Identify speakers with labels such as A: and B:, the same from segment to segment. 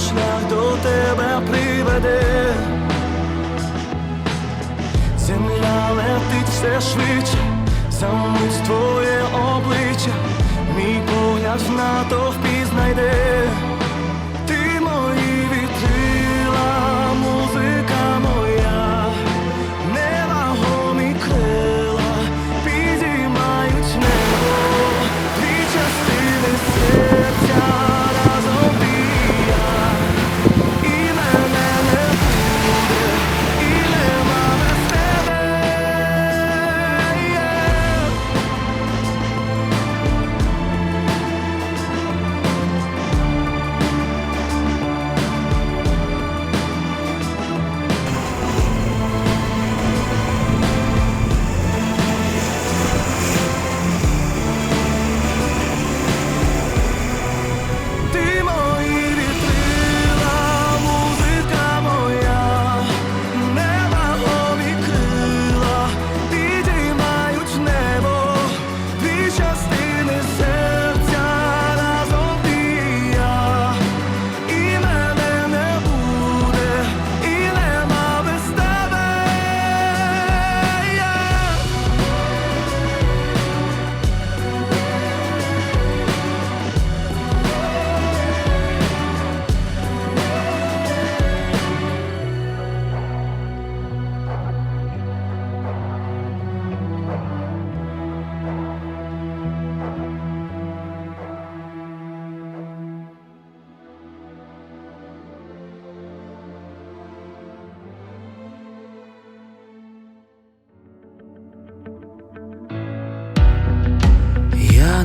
A: шлях до тебе приведе, земля летить все швидше, замить твоє обличчя, мій погляд на то впізнайде.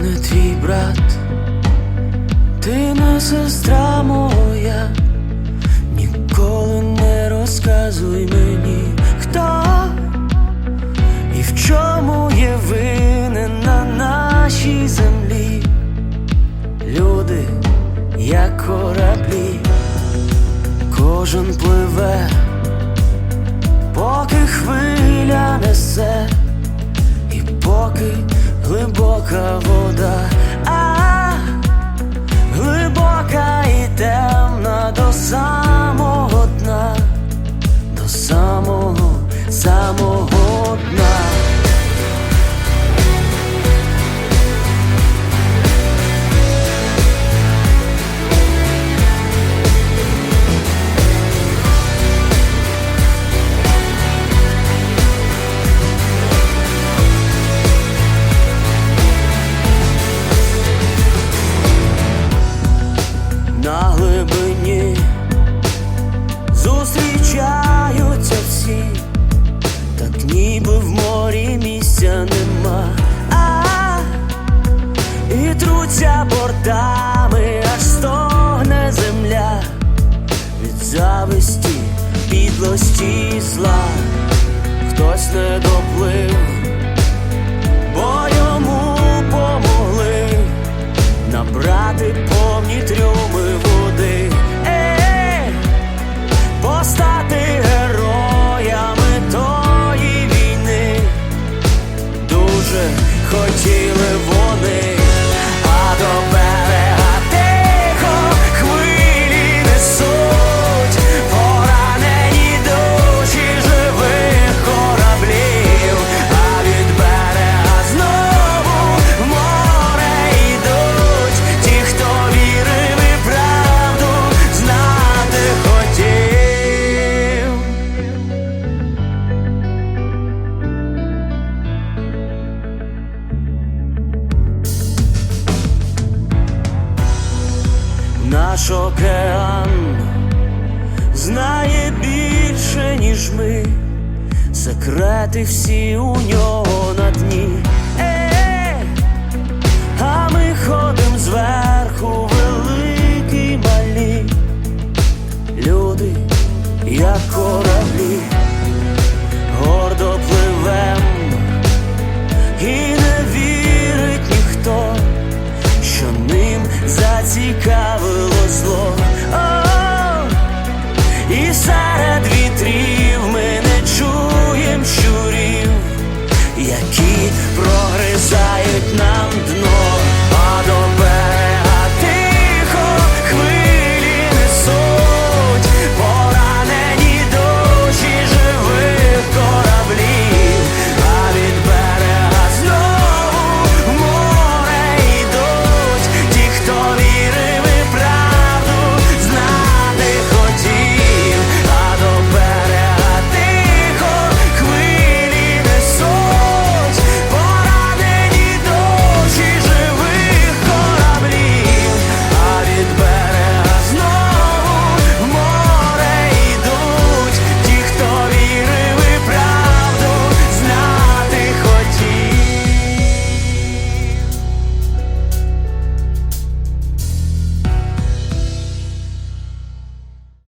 A: не твій брат, ти не сестра моя, ніколи не розказуй мені, хто і в чому є ви. самого, самого дна. хотіли вони. знає більше, ніж ми, секрети всі у нього на дні. Е! А ми ходим зверху, великі малі, люди, як кораблі, гордо пливем і не вірить ніхто, що ним зацікавив.